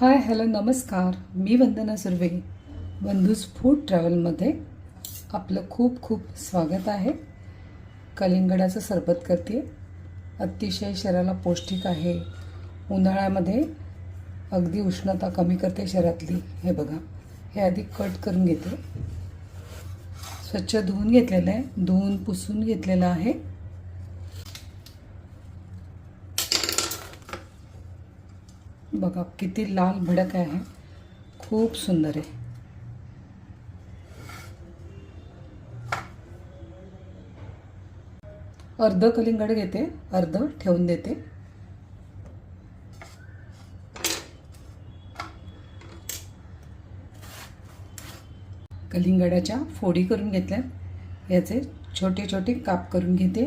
Hi hello नमस्कार. मी वंदना Surve Bandhus food ट्रॅव्हलमध्ये आपलं खूप खूप स्वागत आहे. कलिंगडाचं सरबत करते. अतिशय शरीराला पौष्टिक आहे. उन्हाळ्यामध्ये अगदी उष्णता कमी करते शरीरातली. हे बघा हे आधी कट करून घेते. स्वच्छ धुवून घेतलेलं आहे. धुवून पुसून घेतलेलं आहे. बघा किती लाल भडक आहे. खूप सुंदर आहे. अर्ध कलिंगड घेते अर्ध ठेवून देते. कलिंगडाच्या फोडी करून घेतल्या. याचे छोटे छोटे काप करून घेते.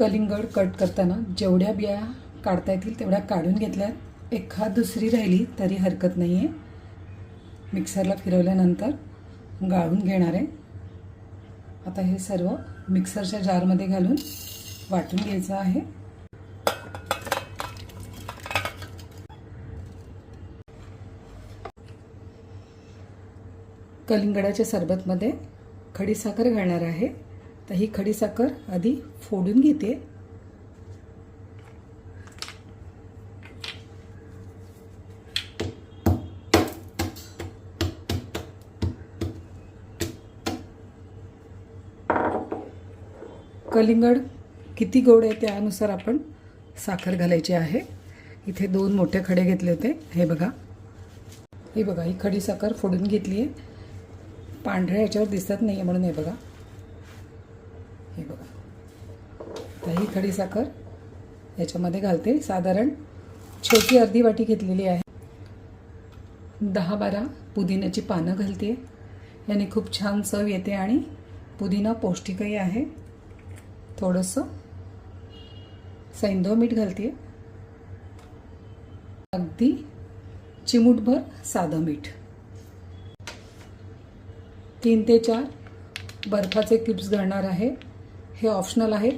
कलिंगड कट करताना जेवढ्या बिया काढता येतील तेवढ्या काढून घेतल्यात. एखाद दुसरी राहिली तरी हरकत नाही आहे मिक्सरला फिरवल्यानंतर गाळून घेणार आहे. आता हे सर्व मिक्सरच्या जारमध्ये घालून वाटून घ्यायचं आहे. कलिंगडाच्या सरबतमध्ये खडीसाखर घालणार आहे. तर ही खडीसाखर आधी फोडून घेते. कलिंगड किती गोड आहे त्यानुसार आपण साखर घालायची आहे. इथे दोन मोठे खडे घेतले होते. हे बघा. हे बघा ही खडी साखर फोडून घेतली आहे पांढऱ्या याच्यावर दिसत नाही आहे म्हणून हे बघा. हे बघा. तर ही खडी साखर याच्यामध्ये घालते. साधारण छोटी अर्धी वाटी घेतलेली आहे. दहा बारा पुदिन्याची पानं घालते. याने खूप छान चव येते आणि पुदिना पौष्टिकही आहे. थोडंसं सैंधव मीठ घालते. अगदी चिमूटभर साधं मीठ. तीन ते चार बर्फाचे क्यूब्स घालणार आहे. हे ऑप्शनल आहे.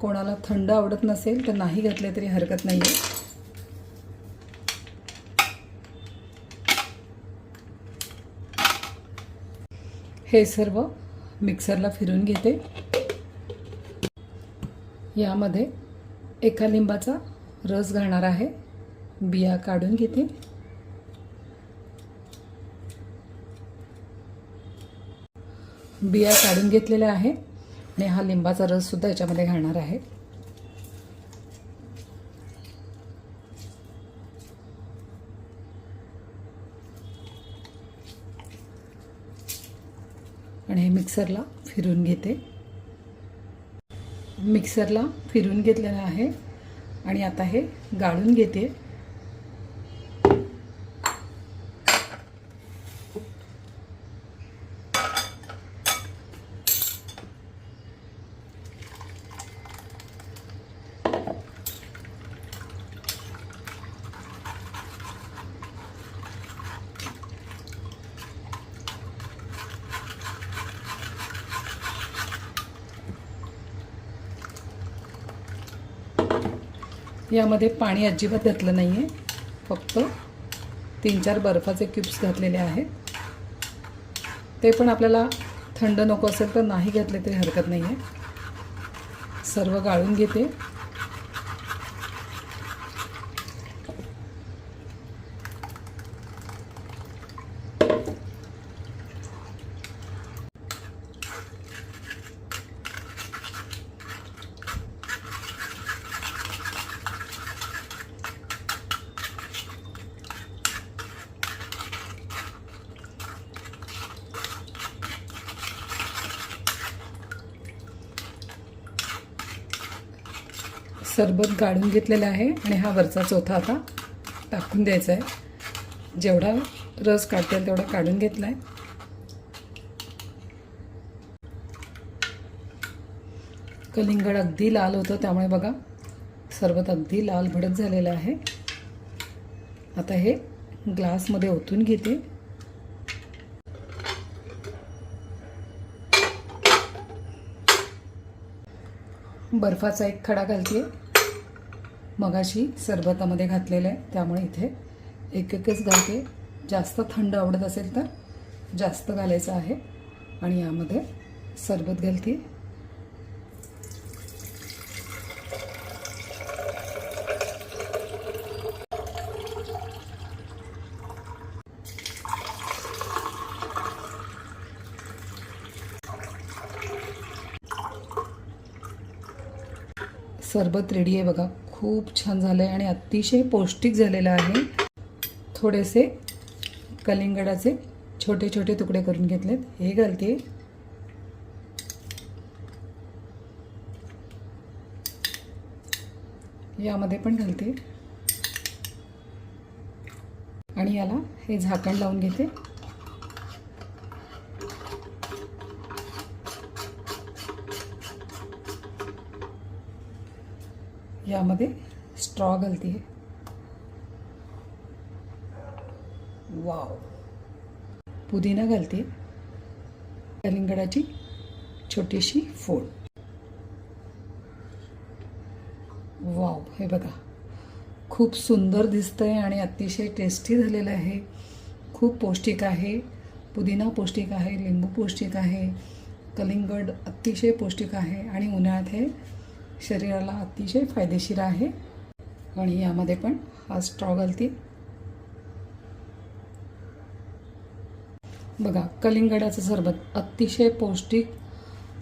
कोणाला थंड आवडत नसेल तर नाही घातले तरी हरकत नाही आहे हे सर्व मिक्सरला फिरून घेते. यामध्ये एका लिंबाचा रस घालणार आहे. बिया काढून घेते. बिया काढून घेतलेल्या आहे. आणि हा लिंबाचा रस सुद्धा याच्यामध्ये घालणार आहे. आणि हे मिक्सरला फिरून घेते. मिक्सरला फिरून घेतलेलं आहे. आणि आता हे गाळून घेते. यामध्ये पाणी अजिबात घातलं नाही आहे फक्त तीन चार बर्फाचे क्यूब्स घातलेले आहेत. ते पण आपल्याला थंड नको असेल तर नाही घातले तरी हरकत नाही आहे सर्व गाळून घेते. सरबत गाळून घेतलेला आहे आणि हा वरचा चौथा आता टाकून द्यायचा आहे. जेवढा रस काढता येईल तेवढा काढून घेतला आहे कलिंगड अगदी लाल होतं त्यामुळे बघा सरबत अगदी लाल भडक झालेलं आहे. आता हे ग्लासमध्ये ओतून घेते. बर्फाचा एक खडा घालते. मगाशी सरबतामध्ये घातलेलं आहे त्यामुळे इथे एक एकच घालते. जास्त थंड आवडत असेल तर जास्त घालायचं आहे. आणि यामध्ये सरबत घालते. सरबत रेडी आहे बघा. खूप छान झालं आहे आणि अतिशय पौष्टिक झालेलं आहे. थोडेसे कलिंगडाचे छोटे छोटे तुकडे करून घेतलेत. हे घालते. यामध्ये पण घालते. आणि याला हे झाकण लावून घेते. यामध्ये स्ट्रॉ घालते वाव पुदिना घालते. कलिंगडाची छोटीशी फोड. वाव हे बघा. खूप सुंदर दिसतंय आणि अतिशय टेस्टी झालेलं आहे. खूप पौष्टिक आहे. पुदिना पौष्टिक आहे लिंबू पौष्टिक आहे. कलिंगड अतिशय पौष्टिक आहे आणि उन्हाळ्यात हे शरीराला अतिशय फायदेशीर आहे. आणि यामध्ये पण हा स्ट्रॉ घालतील बघा कलिंगडाचं सरबत अतिशय पौष्टिक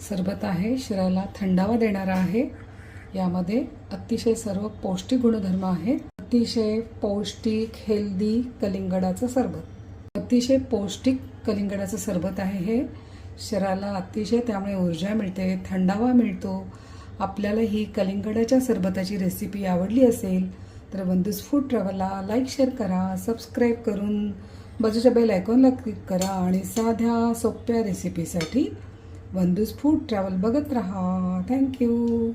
सरबत आहे. शरीराला थंडावा देणारा आहे. यामध्ये अतिशय सर्व पौष्टिक गुणधर्म आहेत. अतिशय पौष्टिक हेल्दी कलिंगडाचं सरबत. अतिशय पौष्टिक कलिंगडाचं सरबत आहे हे. शरीराला अतिशय त्यामुळे ऊर्जा मिळते थंडावा मिळतो. आपल्याला ही कलिंगडाच्या सरबताची रेसिपी आवडली असेल तर बंधूस फूड ट्रॅव्हलला लाईक शेअर करा सबस्क्राईब करून बाजूच्या बेल आयकॉनला क्लिक करा आणि साध्या सोप्या रेसिपीसाठी बंधूस फूड ट्रॅव्हल बघत राहा. थँक्यू